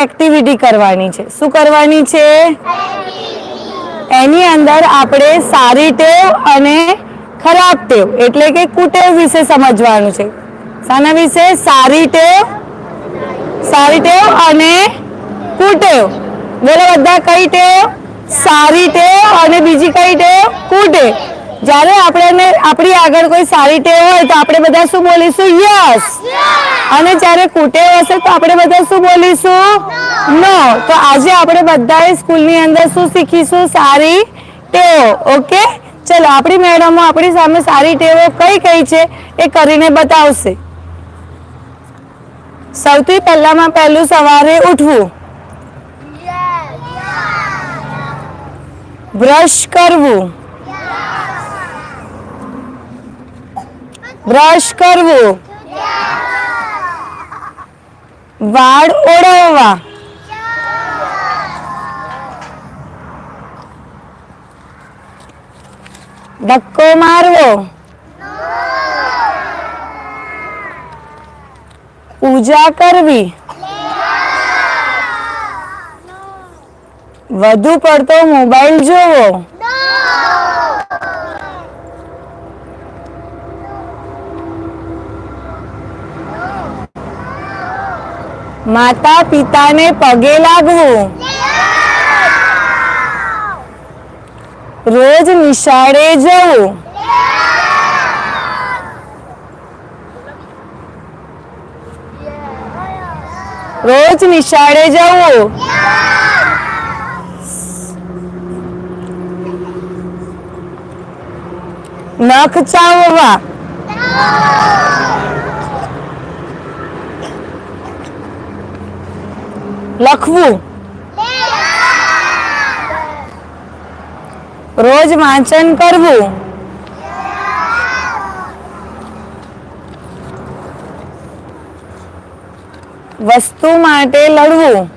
Activity કરવાની છે. શું કરવાની છે? એની અંદર આપણે સારી ટેવ અને ખરાબ ટેવ, એટલે કે કુટેવ વિશે સમજવાનું છે. શાના વિશે? સારી ટેવ સારી ટેવ અને કુટેવ. બોલો બધા, કઈ ટેવ? સારી ટેવ અને બીજી કઈ ટેવ? કુટેવ. જ્યારે આપણે આપણી આગળ કોઈ સારી ટેવ હોય તો આપણે બધા શું બોલીશું? યસ અને જ્યારે કુટેવ હશે તો આપણે બધા શું બોલીશું? નો તો આજે આપણે બધાએ સ્કૂલની અંદર શું શીખીશું? સારી ટેવ. ઓકે ચલો આપણી મેડમો આપણી સામે સારી ટેવો કઈ કઈ છે એ કરીને બતાવશે. સૌથી પહેલામાં પહેલું સવારે ઉઠવું. બ્રશ કરવું. બ્રશ કરવું. વાળ ઓળવવા. ધક્કો મારવો. પૂજા કરવી. વધુ પડતો મોબાઈલ જોવો. માતા પિતાને પગે લાગવું. રોજ નિશાળે જવું. રોજ નિશાળે જવું. નખ ચાવવા. લખવું રોજ વાંચન કરવું વસ્તુ માટે લડવું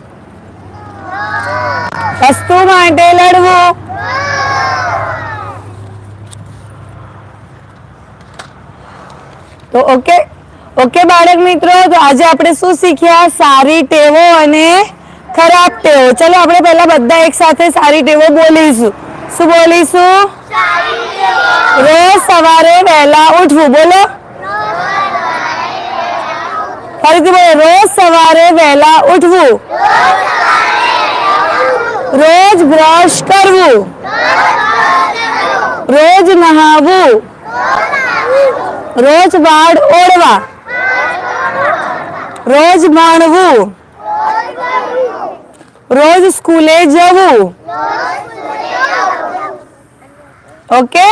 વસ્તુ માટે લડવું તો ઓકે ઓકે બાળક મિત્રો, તો આજે આપણે શું શીખ્યા? સારી ટેવો અને ખરાબ ટેવો. ચલો આપણે પહેલા બધા એક સાથે સારી ટેવો બોલીશું. શું બોલીશું? રોજ સવારે વહેલા ઉઠવું. બોલો. ફરીથી બોલો. રોજ સવારે વહેલા ઉઠવું. રોજ બ્રશ કરવું. રોજ નહાવું. રોજ વાળ ઓળવા. રોજ ભણવું રોજ સ્કૂલે જવું ઓકે